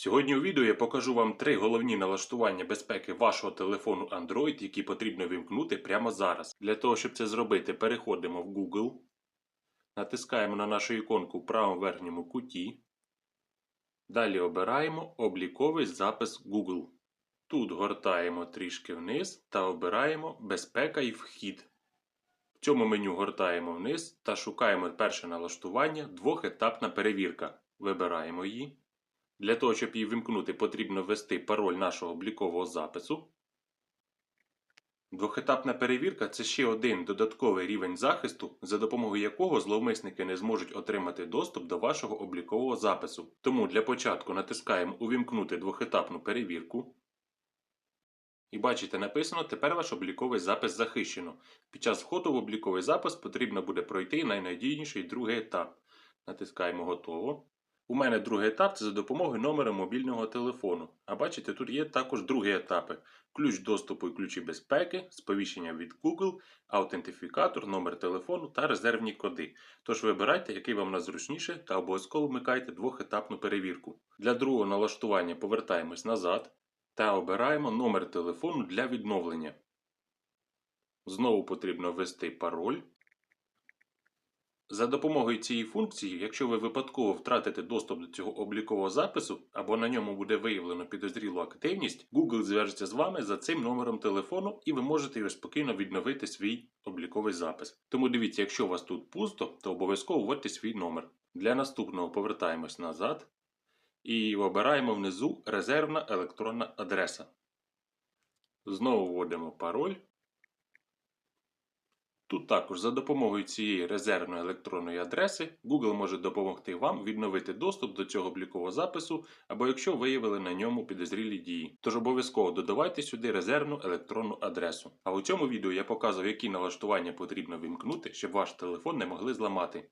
Сьогодні у відео я покажу вам три головні налаштування безпеки вашого телефону Android, які потрібно вимкнути прямо зараз. Для того, щоб це зробити, переходимо в Google, натискаємо на нашу іконку в правому верхньому куті. Далі обираємо обліковий запис Google. Тут гортаємо трішки вниз та обираємо Безпека і вхід. В цьому меню гортаємо вниз та шукаємо перше налаштування двохетапна перевірка. Вибираємо її. Для того, щоб її вимкнути, потрібно ввести пароль нашого облікового запису. Двохетапна перевірка це ще один додатковий рівень захисту, за допомогою якого зловмисники не зможуть отримати доступ до вашого облікового запису. Тому для початку натискаємо Увімкнути двохетапну перевірку. І бачите, написано тепер ваш обліковий запис захищено. Під час входу в обліковий запис потрібно буде пройти найнадійніший другий етап. Натискаємо Готово. У мене другий етап це за допомогою номера мобільного телефону. А бачите, тут є також другі етапи: ключ доступу і ключі безпеки, сповіщення від Google, аутентифікатор, номер телефону та резервні коди. Тож вибирайте, який вам найзручніше, та обов'язково вмикайте двохетапну перевірку. Для другого налаштування повертаємось назад та обираємо номер телефону для відновлення. Знову потрібно ввести пароль. За допомогою цієї функції, якщо ви випадково втратите доступ до цього облікового запису або на ньому буде виявлено підозрілу активність, Google зв'яжеться з вами за цим номером телефону і ви можете його спокійно відновити свій обліковий запис. Тому дивіться, якщо у вас тут пусто, то обов'язково вводьте свій номер. Для наступного повертаємось назад і обираємо внизу резервна електронна адреса. Знову вводимо пароль. Тут також за допомогою цієї резервної електронної адреси Google може допомогти вам відновити доступ до цього облікового запису, або якщо виявили на ньому підозрілі дії. Тож обов'язково додавайте сюди резервну електронну адресу. А у цьому відео я показував, які налаштування потрібно вимкнути, щоб ваш телефон не могли зламати.